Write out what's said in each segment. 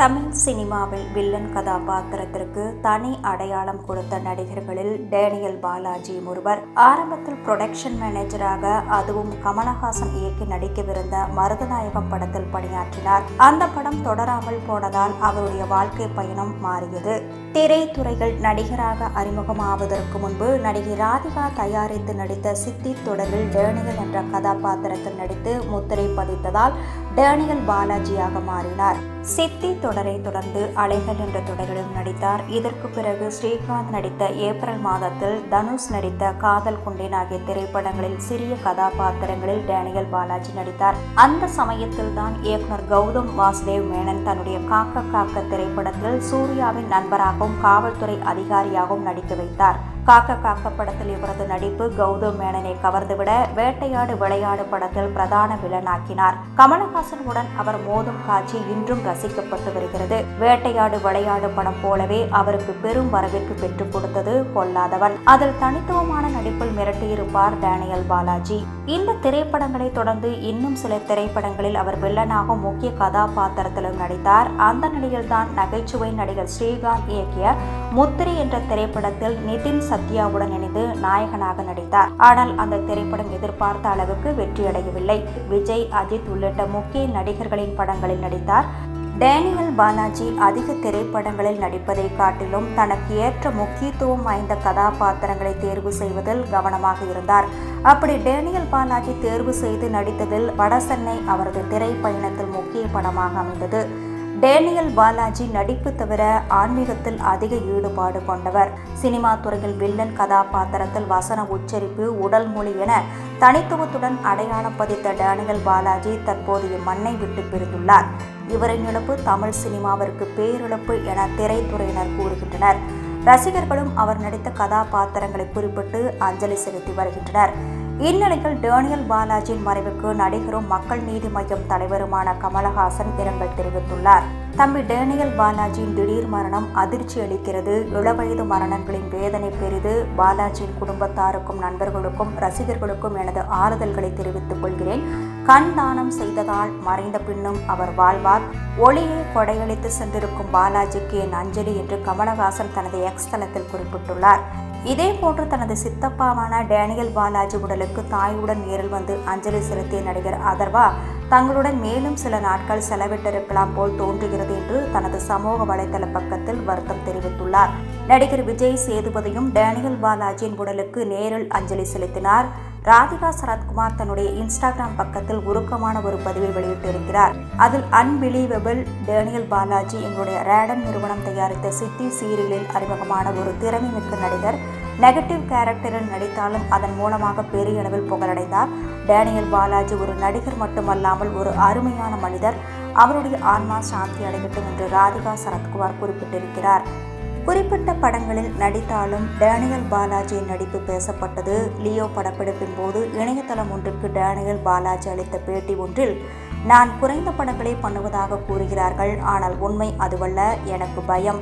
தமிழ் சினிமாவில் வில்லன் கதாபாத்திரத்திற்கு தனி அடையாளம் கொடுத்த நடிகர்களில் டேனியல் பாலாஜி ஒருவர். ஆரம்பத்தில் புரொடக்ஷன் மேனேஜராக அதுவும் கமலஹாசன் இயக்கி நடிக்கவிருந்த மருதநாயகம் படத்தில் பணியாற்றினார். அந்த படம் தொடராமல் போனதால் அவருடைய வாழ்க்கை பயணம் மாறியது. திரைத்துறைகள் நடிகராக அறிமுகமாவதற்கு முன்பு நடிகை ராதிகா தயாரித்து நடித்த சித்தி தொடரில் டேனியல் என்ற கதாபாத்திரத்தில் நடித்து முத்திரை பதித்ததால் டேனியல் பாலாஜியாக மாறினார். சித்தி தொடரை தொடர்ந்து அலைகள் என்ற தொடரிலும் நடித்தார். இதற்கு பிறகு ஸ்ரீகாந்த் நடித்த ஏப்ரல் மாதத்தில் தனுஷ் நடித்த காதல் குண்டேன் ஆகிய திரைப்படங்களில் சிறிய கதாபாத்திரங்களில் டேனியல் பாலாஜி நடித்தார். அந்த சமயத்தில் தான் இயக்குனர் கௌதம் வாசுதேவ் மேனன் தன்னுடைய காக்க காக்க திரைப்படத்தில் சூர்யாவின் நண்பராகவும் காவல்துறை அதிகாரியாகவும் நடிக்க வைத்தார். காக்க காக்க படத்தில் இவரது நடிப்பு கௌதம் மேனனை கவர்ந்துவிட வேட்டையாடு விளையாடு படத்தில் பிரதான வில்லனாக்கினார். கமலஹாசனுடன் அவர் மோதும் காட்சி இன்றும் ரசிக்கப்பட்டு வருகிறது. வேட்டையாடு விளையாடு படம் போலவே அவருக்கு பெரும் வரவேற்பு பெற்றுக் கொடுத்தது பொல்லாதவன். அதில் தனித்துவமான நடிப்பில் மிரட்டியிருப்பார் டேனியல் பாலாஜி. இந்த திரைப்படங்களை தொடர்ந்து இன்னும் சில திரைப்படங்களில் அவர் வில்லனாக முக்கிய கதாபாத்திரத்திலும் நடித்தார். அந்த நிலையில்தான் நகைச்சுவை நடிகர் ஸ்ரீகாந்த் இயக்கிய முத்திரை என்ற திரைப்படத்தில் நிதின் சத்யாவுடன் இணைந்து நாயகனாக நடித்தார். ஆனால் அந்த திரைப்படம் எதிர்பார்த்த அளவுக்கு வெற்றியடையவில்லை. விஜய் அஜித் உள்ளிட்ட முக்கிய நடிகர்களின் படங்களில் நடித்தார். டேனியல் பாலாஜி அதிக திரைப்படங்களில் நடிப்பதை காட்டிலும் தனக்கு ஏற்ற முக்கியத்துவம் வாய்ந்த கதாபாத்திரங்களை தேர்வு செய்வதில் கவனமாக இருந்தார். அப்படி டேனியல் பாலாஜி தேர்வு செய்து நடித்ததில் வடசென்னை அவரது திரைப்பயணத்தில் முக்கிய படமாக அமைந்தது. டேனியல் பாலாஜி நடிப்பு தவிர ஆன்மீகத்தில் அதிக ஈடுபாடு கொண்டவர். சினிமா துறையில் வில்லன் கதாபாத்திரத்தில் வசன உச்சரிப்பு உடல் மொழி என தனித்துவத்துடன் அடையாளம் பதித்த டேனியல் பாலாஜி தற்போதைய மண்ணை விட்டு பிரிந்துள்ளார். இவரின் இழப்பு தமிழ் சினிமாவிற்கு பேரிழப்பு என திரைத்துறையினர் கூறுகின்றனர். ரசிகர்களும் அவர் நடித்த கதாபாத்திரங்களை குறிப்பிட்டு அஞ்சலி செலுத்தி வருகின்றனர். இந்நிலையில் டேனியல் பாலாஜியின் மறைவுக்கு நடிகரும் மக்கள் நீதி மய்யம் தலைவருமான கமலஹாசன் இரங்கல் தெரிவித்துள்ளார். தம்பி டேனியல் பாலாஜியின் திடீர் மரணம் அதிர்ச்சி அளிக்கிறது. இளவயது மரணங்களின் வேதனை பெரிது. பாலாஜியின் குடும்பத்தாருக்கும் நண்பர்களுக்கும் ரசிகர்களுக்கும் எனது ஆறுதல்களை தெரிவித்துக் கொள்கிறேன். கண் தானம் செய்ததால் மறைந்த பின்னும் அவர் வாழ்வார். ஒளியை கொடையளித்து சென்றிருக்கும் பாலாஜிக்கு என் அஞ்சலி என்று கமலஹாசன் தனது எக்ஸ் தளத்தில் குறிப்பிட்டுள்ளார். இதே போன்று தனது சித்தப்பாவான டேனியல் பாலாஜி உடலுக்கு தாயுடன் நேரில் வந்து அஞ்சலி செலுத்திய நடிகர் அதர்வா தங்களுடன் மேலும் சில நாட்கள் செலவிட்டிருக்கலாம் போல் தோன்றுகிறது என்று தனது சமூக வலைதள பக்கத்தில் வருத்தம் தெரிவித்துள்ளார். நடிகர் விஜய் சேதுபதியும் டேனியல் பாலாஜியின் உடலுக்கு நேரில் அஞ்சலி செலுத்தினார். ராதிகா சரத்குமார் தன்னுடைய இன்ஸ்டாகிராம் பக்கத்தில் உருக்கமான ஒரு பதிவை வெளியிட்டிருக்கிறார். அதில் அன்பிலீவபிள் டேனியல் பாலாஜி எங்களுடைய ரேடன் நிறுவனம் தயாரித்த சித்தி சீரியலில் அறிமுகமான ஒரு திறமை மிக்க நடிகர் நெகட்டிவ் கேரக்டரில் நடித்தாலும் அதன் மூலமாக பெரிய அளவில் புகழடைந்தார். டேனியல் பாலாஜி ஒரு நடிகர் மட்டுமல்லாமல் ஒரு அருமையான மனிதர். அவருடைய ஆன்மா சாந்தி அடையட்டும் என்று ராதிகா சரத்குமார் குறிப்பிட்டிருக்கிறார். குறிப்பிட்ட படங்களில் நடித்தாலும் டேனியல் பாலாஜியின் நடிப்பு பேசப்பட்டது. லியோ படப்பிடிப்பின் போது இணையதளம் ஒன்றுக்கு டேனியல் பாலாஜி அளித்த பேட்டி ஒன்றில் நான் குறைந்த படங்களை பண்ணுவதாக கூறுகிறார்கள் ஆனால் உண்மை அதுவல்ல எனக்கு பயம்.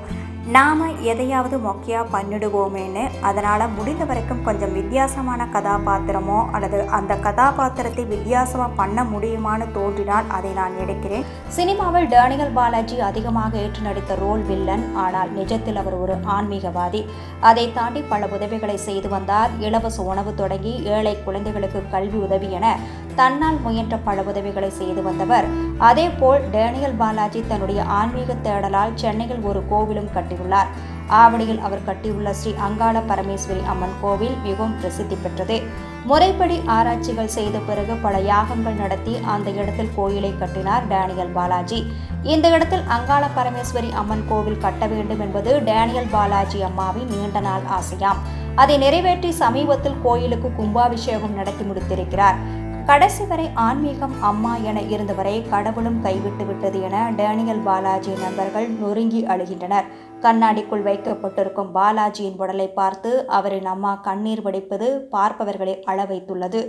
நாம் எதையாவது மொக்கையாக பண்ணிடுவோமேன்னு அதனால் முடிந்த வரைக்கும் கொஞ்சம் வித்தியாசமான கதாபாத்திரமோ அல்லது அந்த கதாபாத்திரத்தை வித்தியாசமாக பண்ண முடியுமான்னு தோன்றினால் அதை நான் எடுக்கிறேன். சினிமாவில் டேனியல் பாலாஜி அதிகமாக ஏற்று நடித்த ரோல் வில்லன் ஆனால் நிஜத்தில் அவர் ஒரு ஆன்மீகவாதி. அதை தாண்டி பல உதவிகளை செய்து வந்தார். இலவச உணவு தொடங்கி ஏழை குழந்தைகளுக்கு கல்வி உதவி என தன்னால் முயன்ற பல உதவிகளை செய்து வந்தவர். அதேபோல் டேனியல் பாலாஜி தன்னுடைய ஆன்மீக தேடலால் சென்னையில் ஒரு கோவிலும் கட்டியுள்ளார். ஆவணியில் அவர் கட்டியுள்ள ஸ்ரீ அங்காள பரமேஸ்வரி அம்மன் கோவில் மிகவும் பிரசித்தி பெற்றது. முறைப்படி ஆராய்ச்சிகள் செய்த பிறகு பல யாகங்கள் நடத்தி அந்த இடத்தில் கோயிலை கட்டினார் டேனியல் பாலாஜி. இந்த இடத்தில் அங்காள பரமேஸ்வரி அம்மன் கோவில் கட்ட வேண்டும் என்பது டேனியல் பாலாஜி அம்மாவின் நீண்ட நாள் ஆசையாம். அதை நிறைவேற்றி சமீபத்தில் கோயிலுக்கு கும்பாபிஷேகம் நடத்தி முடித்திருக்கிறார். கடைசி வரை ஆன்மீகம் அம்மா என இருந்தவரை கடவுளும் கைவிட்டு விட்டது என டேனியல் பாலாஜி நண்பர்கள் நொறுங்கி அழுகின்றனர். கண்ணாடிக்குள் வைக்கப்பட்டிருக்கும் பாலாஜியின் உடலை பார்த்து அவரின் அம்மா கண்ணீர் வடிப்பது பார்ப்பவர்களை அள வைத்துள்ளது